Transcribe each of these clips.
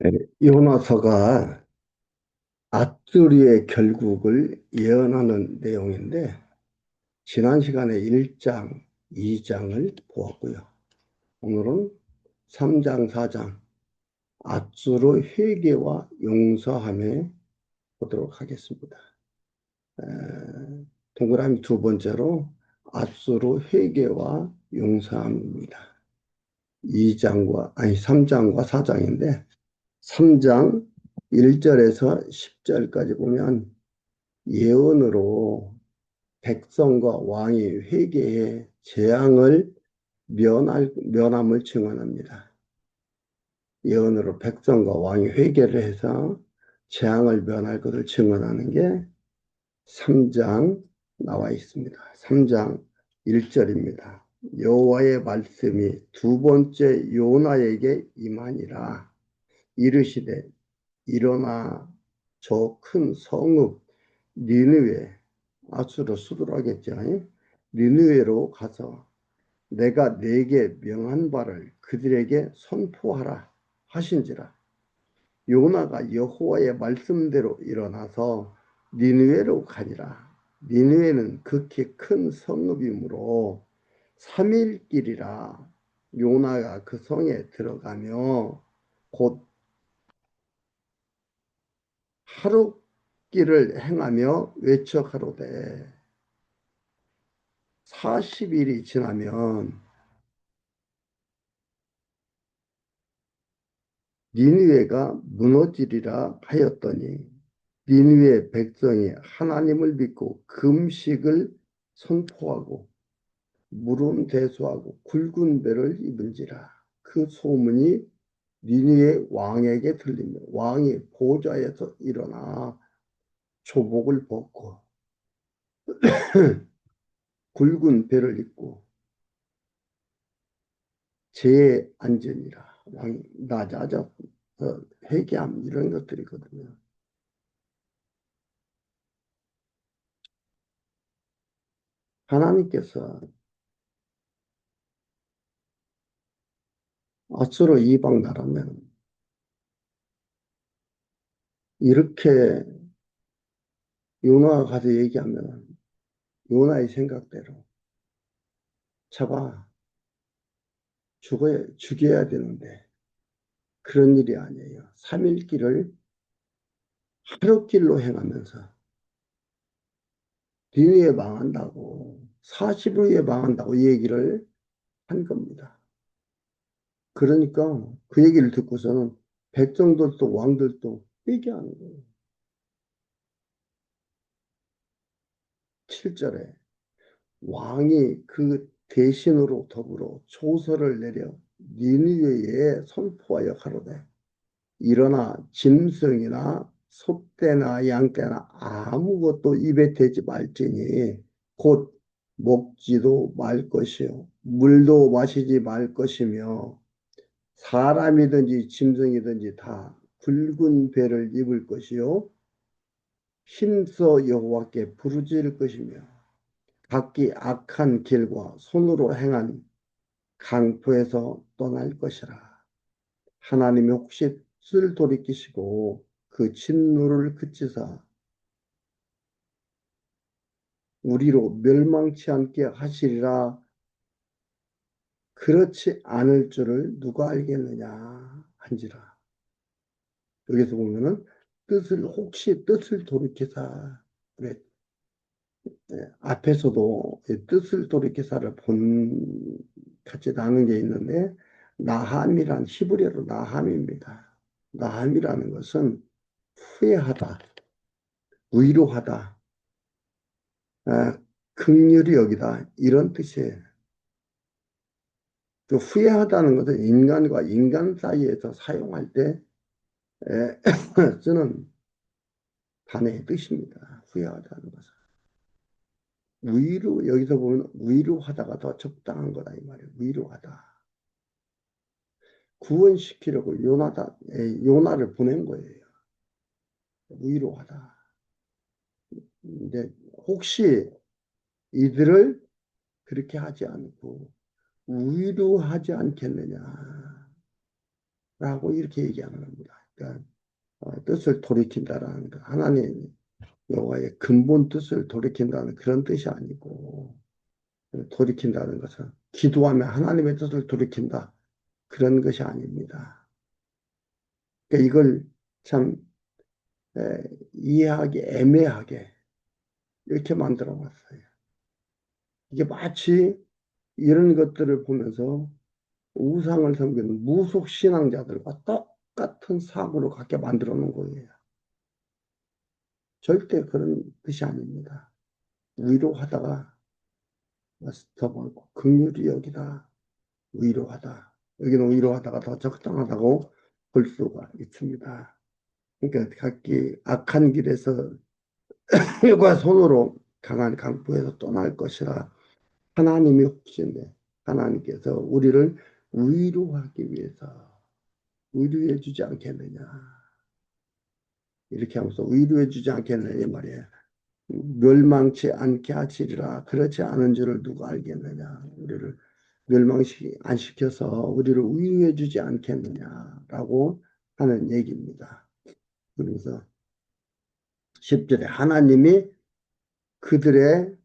네, 요나서가 아뚜리의 결국을 예언하는 내용인데 지난 시간에 1장, 2장을 보았고요. 오늘은 3장, 4장 아수르 회개와 용서함에 보도록 하겠습니다. 에, 동그라미 두 번째로 아수르 회개와 용서함입니다. 2장과 아니 3장과 4장인데 3장 1절에서 10절까지 보면 예언으로 백성과 왕이 회개해 재앙을 면할, 면함을 증언합니다. 예언으로 백성과 왕이 회개를 해서 재앙을 면할 것을 증언하는 게 3장 나와 있습니다. 3장 1절입니다. 여호와의 말씀이 두 번째 요나에게 임하니라 이르시되 일어나 저 큰 성읍 니느웨 아수로 수도라겠죠. 니느웨로 가서 내가 내게 명한 바를 그들에게 선포하라 하신지라. 요나가 여호와의 말씀대로 일어나서 니느웨로 가니라. 니느웨는 극히 큰 성읍이므로 3일 길이라 요나가 그 성에 들어가며 곧 하루 길을 행하며 외쳐 가로되 40일이 지나면 니느웨가 무너지리라 하였더니 니느웨 백성이 하나님을 믿고 금식을 선포하고 물은 대수하고 굵은 배를 입은지라. 그 소문이 니느웨 왕에게 들리며 왕이 보좌에서 일어나 조복을 벗고 굵은 배를 입고 제에 앉으니라 왕이 낮아져 회개함 이런 것들이거든요. 하나님께서 아수로 이방 나라면 이렇게 요나가 가서 얘기하면 요나의 생각대로 잡아 죽어야, 죽여야 되는데 그런 일이 아니에요. 3일 길을 하루 길로 행하면서 뒤에 망한다고 40일에 망한다고 이 얘기를 한 겁니다. 그러니까 그 얘기를 듣고서는 백성들도 왕들도 회개하는 거예요. 7절에 왕이 그 대신으로 더불어 조서를 내려 니느웨에 선포하여 가로되 일어나 짐승이나 소떼나 양떼나 아무것도 입에 대지 말지니 곧 먹지도 말 것이요 물도 마시지 말 것이며 사람이든지 짐승이든지 다 굵은 배를 입을 것이요 힘써 여호와께 부르짖을 것이며 각기 악한 길과 손으로 행한 강포에서 떠날 것이라. 하나님이 혹시 뜻을 돌이키시고 그 진노를 그치사 우리로 멸망치 않게 하시리라 그렇지 않을 줄을 누가 알겠느냐 한지라. 여기서 보면은 뜻을 혹시 뜻을 돌이키사 그래 예, 앞에서도 뜻을 돌이키사를 본 같이 나눈 게 있는데 나함이란 히브리어로 나함입니다. 나함이라는 것은 후회하다, 위로하다, 아, 극렬히 여기다 이런 뜻이에요. 그 후회하다는 것은 인간과 인간 사이에서 사용할 때 에, 쓰는 단어의 뜻입니다. 후회하다는 것은. 위로, 여기서 보면 위로하다가 더 적당한 거다, 이 말이에요. 위로하다. 구원시키려고 요나다, 요나를 보낸 거예요. 위로하다. 근데 혹시 이들을 그렇게 하지 않고 위로하지 않겠느냐. 라고 이렇게 얘기하는 겁니다. 그러니까 어, 뜻을 돌이킨다라는 거. 하나님 여호와의 근본 뜻을 돌이킨다는 그런 뜻이 아니고 돌이킨다는 것은 기도하면 하나님의 뜻을 돌이킨다 그런 것이 아닙니다. 그러니까 이걸 참 에, 이해하기 애매하게 이렇게 만들어 놨어요. 이게 마치 이런 것들을 보면서 우상을 섬기는 무속 신앙자들과 똑같은 사고를 갖게 만들어 놓은 거예요. 절대 그런 뜻이 아닙니다. 위로하다가 더 멀고 극률이 여기다 위로하다. 여기는 위로하다가 더 적당하다고 볼 수가 있습니다. 그러니까 각기 악한 길에서 일과 손으로 강한 강포에서 떠날 것이라 하나님이 혹신데 하나님께서 우리를 위로하기 위해서 위로해 주지 않겠느냐? 이렇게 하면서 위로해 주지 않겠느냐 말이에요. 멸망치 않게 하시리라. 그렇지 않은 줄을 누가 알겠느냐? 우리를 멸망시 안 시켜서 우리를 위로해 주지 않겠느냐라고 하는 얘기입니다. 그러면서 10절에 하나님이 그들의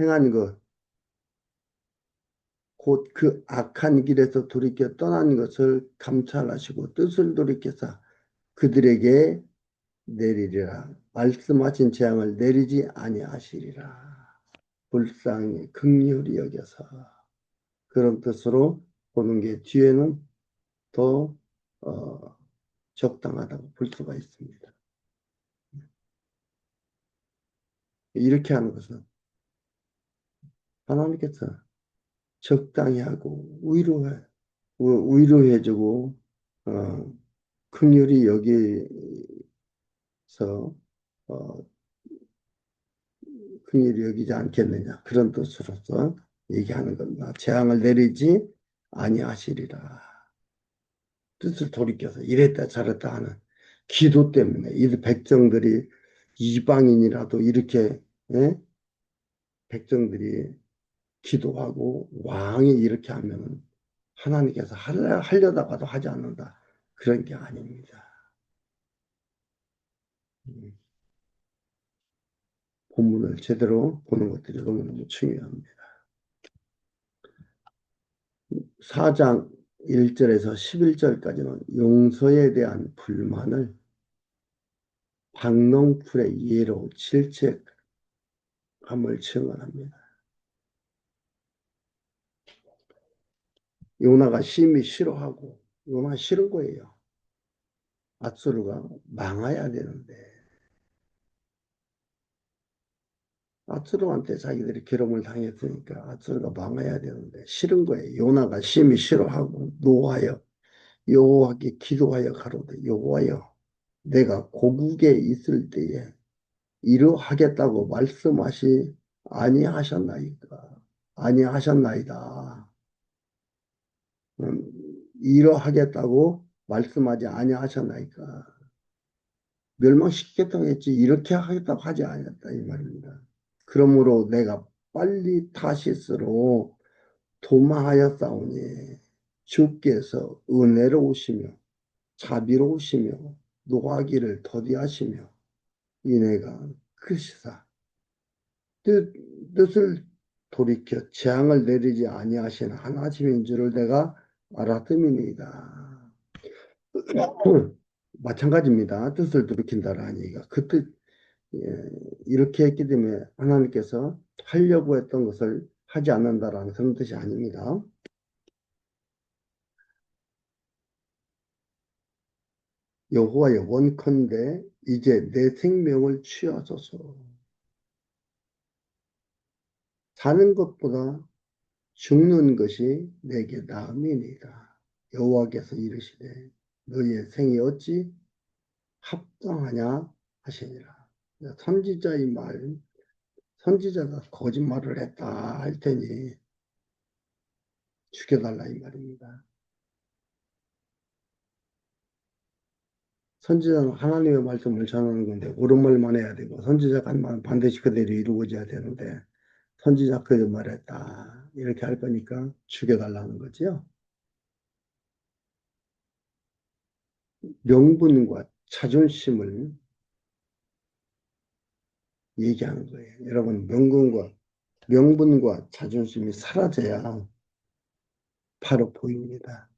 행한 것, 곧 그 악한 길에서 돌이켜 떠난 것을 감찰하시고 뜻을 돌이켜서 그들에게 내리리라. 말씀하신 재앙을 내리지 아니하시리라. 불쌍히 극률이 여겨서 그런 뜻으로 보는 게 뒤에는 더 어, 적당하다고 볼 수가 있습니다. 이렇게 하는 것은 하나님께서 적당히 하고 위로해 위로해주고 어, 긍휼히 여기서 어, 긍휼히 여기지 않겠느냐 그런 뜻으로서 얘기하는 겁니다. 재앙을 내리지 아니하시리라. 뜻을 돌이켜서 이랬다 저랬다 하는 기도 때문에 이 백성들이 이방인이라도 이렇게 예? 백성들이 기도하고 왕이 이렇게 하면 하나님께서 하려, 하려다가도 하지 않는다. 그런 게 아닙니다. 음. 본문을 제대로 보는 것들이 너무너무 중요합니다. 4장 1절에서 11절까지는 용서에 대한 불만을 박농풀의 예로 질책함을 증언합니다. 요나가 심히 싫어하고 요나 싫은 거예요. 아수르가 망해야 되는데 아수르한테 자기들이 기름을 당했으니까 아수르가 망해야 되는데 싫은 거예요. 요나가 심히 싫어하고 노하여 여호와께 기도하여 가로되 여호와여 내가 고국에 있을 때에 이러하겠다고 말씀하시 아니하셨나이까 아니하셨나이다. 음, 이러하겠다고 말씀하지 아니하셨나이까. 멸망시키겠다고 했지. 이렇게 하겠다고 하지 않았다 이 말입니다. 그러므로 내가 빨리 타시스로 도마하였사오니 주께서 은혜로우시며 자비로우시며 노하기를 더디하시며 이내가 크시사. 뜻, 뜻을 돌이켜 재앙을 내리지 아니하시는 하나님인 줄을 내가 알았음이니이다. 마찬가지입니다. 뜻을 돌이킨다라는 얘기가 그 뜻, 예, 이렇게 했기 때문에 하나님께서 하려고 했던 것을 하지 않는다라는 그런 뜻이 아닙니다. 여호와의 원컨대 이제 내 생명을 취하소서. 사는 것보다 죽는 것이 내게 나음이니이다. 여호와께서 이르시되 너희의 생이 어찌 합당하냐 하시니라. 선지자의 말, 선지자가 거짓말을 했다 할 테니 죽여달라 이 말입니다. 선지자는 하나님의 말씀을 전하는 건데 옳은 말만 해야 되고 선지자가 반드시 그대로 이루어져야 되는데 선지자 그 말했다 이렇게 할 거니까 죽여달라는 거지요. 명분과 자존심을 얘기하는 거예요. 여러분, 명분과, 명분과 자존심이 사라져야 바로 보입니다.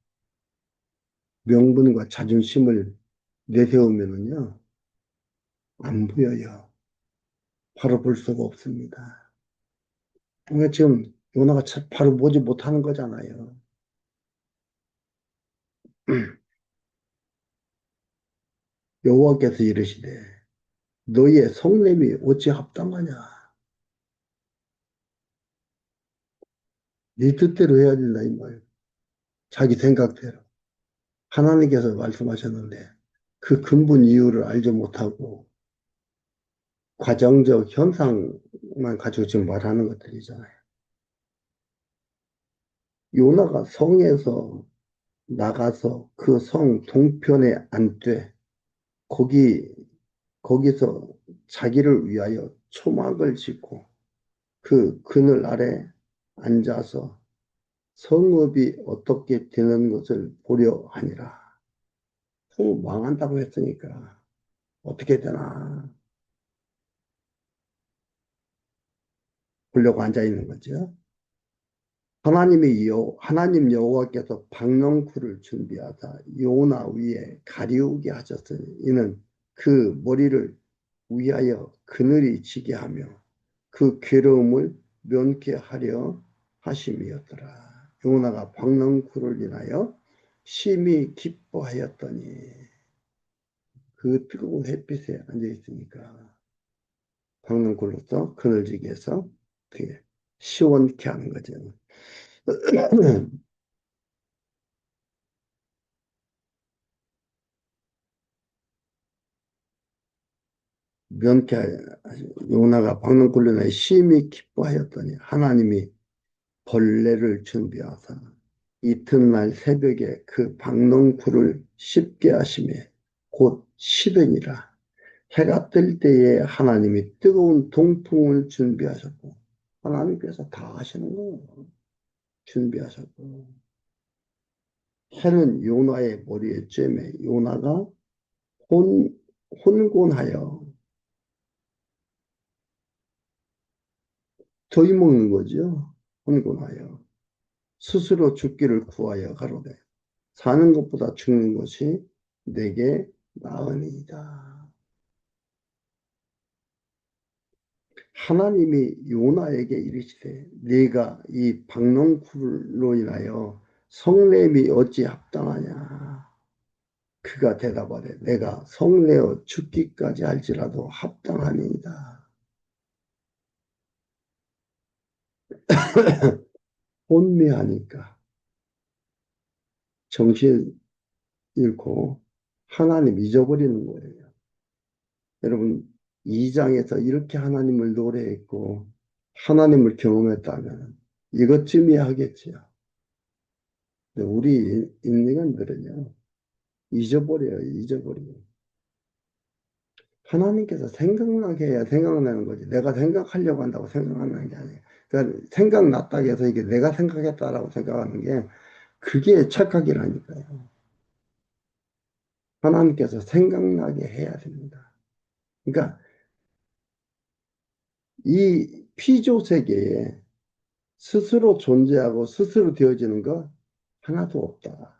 명분과 자존심을 내세우면은요, 안 보여요. 바로 볼 수가 없습니다. 그러니까 지금 요나가 바로 보지 못하는 거잖아요. 여호와께서 이르시되 너희의 성냄이 어찌 합당하냐 네 뜻대로 해야 된다 이 말. 자기 생각대로 하나님께서 말씀하셨는데 그 근본 이유를 알지 못하고 과정적 현상만 가지고 지금 말하는 것들이잖아요. 요나가 성에서 나가서 그 성 동편에 앉되 거기 거기서 자기를 위하여 초막을 짓고 그 그늘 아래 앉아서 성읍이 어떻게 되는 것을 보려 하니라. 성읍 망한다고 했으니까 어떻게 되나 보려고 앉아 있는 거죠. 하나님이 여, 하나님 여호와께서 박넝쿨을 준비하다 요나 위에 가리우게 하셨으니 이는 그 머리를 위하여 그늘이 지게 하며 그 괴로움을 면케하려 하심이었더라. 요나가 박넝쿨을 인하여 심히 기뻐하였더니 그 뜨거운 햇빛에 앉아 있으니까 박넝쿨로서 그늘지게 해서 시원케 하는 거죠. 면케 요나가 박능굴련에 심히 기뻐하였더니 하나님이 벌레를 준비하사 이튿날 새벽에 그 박농쿨을 씹게 하심에 곧 시든이라 해가 뜰 때에 하나님이 뜨거운 동풍을 준비하셨고 하나님께서 다 하시는 거예요. 준비하셨고 해는 요나의 머리에 쬐매 요나가 혼, 혼곤하여 더위 먹는 거죠. 혼곤하여 스스로 죽기를 구하여 가로되 사는 것보다 죽는 것이 내게 나으니이다. 하나님이 요나에게 이르시되 네가 이 박농쿨로 인하여 성냄이 어찌 합당하냐? 그가 대답하되 내가 성내어 죽기까지 할지라도 합당하니이다. 혼미하니까. 정신 잃고 하나님 잊어버리는 거예요. 여러분 2장에서 이렇게 하나님을 노래했고 하나님을 경험했다면 이것쯤이야 하겠지요. 우리 인간들은요 잊어버려요 잊어버려요. 하나님께서 생각나게 해야 생각나는 거지 내가 생각하려고 한다고 생각하는 게 아니에요. 그러니까 생각났다고 해서 이게 내가 생각했다라고 생각하는 게 그게 착각이라니까요. 하나님께서 생각나게 해야 됩니다. 그러니까 이 피조 세계에 스스로 존재하고 스스로 되어지는 거 하나도 없다.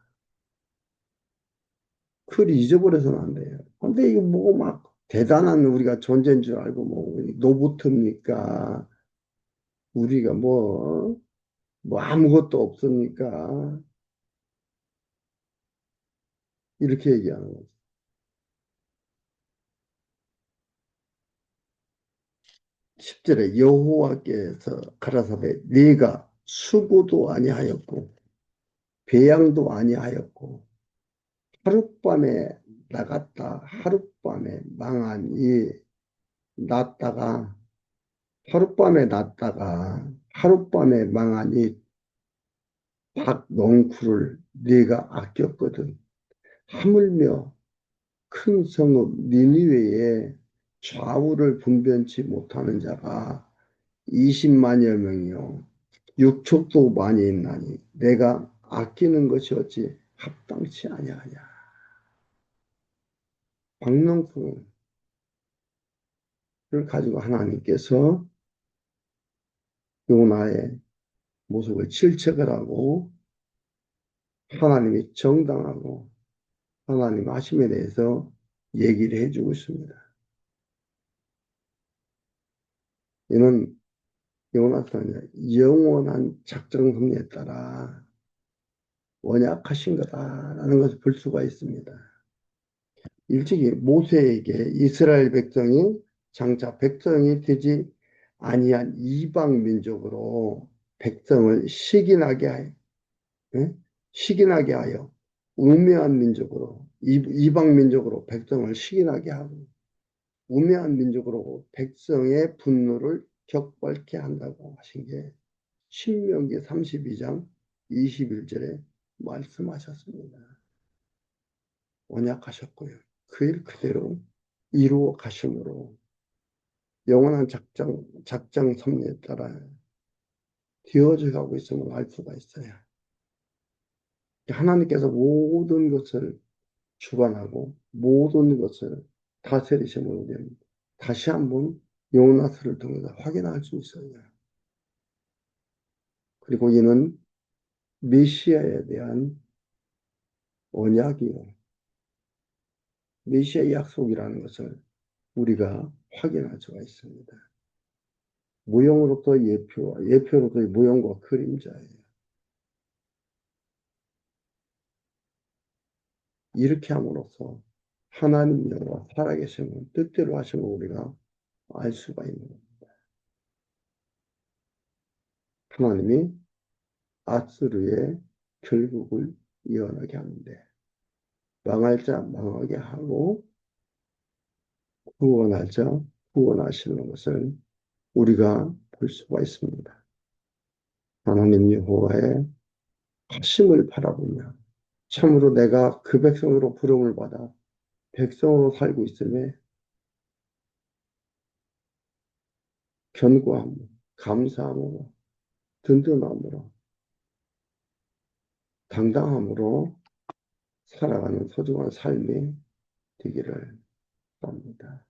그걸 잊어버려서는 안 돼요. 근데 이거 뭐 막 대단한 우리가 존재인 줄 알고 뭐 로봇입니까? 우리가 뭐, 뭐 아무것도 없습니까? 이렇게 얘기하는 거죠. 10절에 여호와께서 가라사대 네가 수고도 아니하였고 배양도 아니하였고 하룻밤에 나갔다 하룻밤에 망하니 났다가 하룻밤에 났다가 하룻밤에 망하니 박농쿨을 네가 아꼈거든. 하물며 큰 성읍 니니웨에 좌우를 분변치 못하는 자가 20만여 명이요. 육축도 많이 있나니, 내가 아끼는 것이 어찌 합당치 아니하냐. 박농풍을 가지고 하나님께서 요나의 모습을 질책을 하고 하나님이 정당하고 하나님 하심에 대해서 얘기를 해주고 있습니다. 이는 요나서는 영원한 작정 섭리에 따라 원약하신 거다라는 것을 볼 수가 있습니다. 일찍이 모세에게 이스라엘 백성이 장차 백성이 되지 아니한 이방 민족으로 백성을 시기나게 하여, 예? 시기나게 하여 우매한 민족으로 이방 민족으로 백성을 시기나게 하고 우매한 민족으로 백성의 분노를 격발케 한다고 하신 게 신명기 32장 21절에 말씀하셨습니다. 언약하셨고요. 그 일 그대로 이루어 가심으로 영원한 작정, 작정 섭리에 따라 되어져 가고 있음을 알 수가 있어요. 하나님께서 모든 것을 주관하고 모든 것을 다스리심을 우리는 다시 한번 요나스를 통해서 확인할 수 있어요. 그리고 이는 메시아에 대한 언약이요. 메시아 약속이라는 것을 우리가 확인할 수가 있습니다. 무용으로부터 예표, 예표로부터 무용과 그림자예요. 이렇게 함으로써 하나님 여호와 살아계심을 뜻대로 하심을 우리가 알 수가 있는 겁니다. 하나님이 아스르의 결국을 이어나게 하는데 망할 자 망하게 하고 구원할 자 구원하시는 것을 우리가 볼 수가 있습니다. 하나님 여호와의 하심을 바라보며 참으로 내가 그 백성으로 부름을 받아 백성으로 살고 있음에 견고함, 감사함으로, 든든함으로, 당당함으로 살아가는 소중한 삶이 되기를 바랍니다.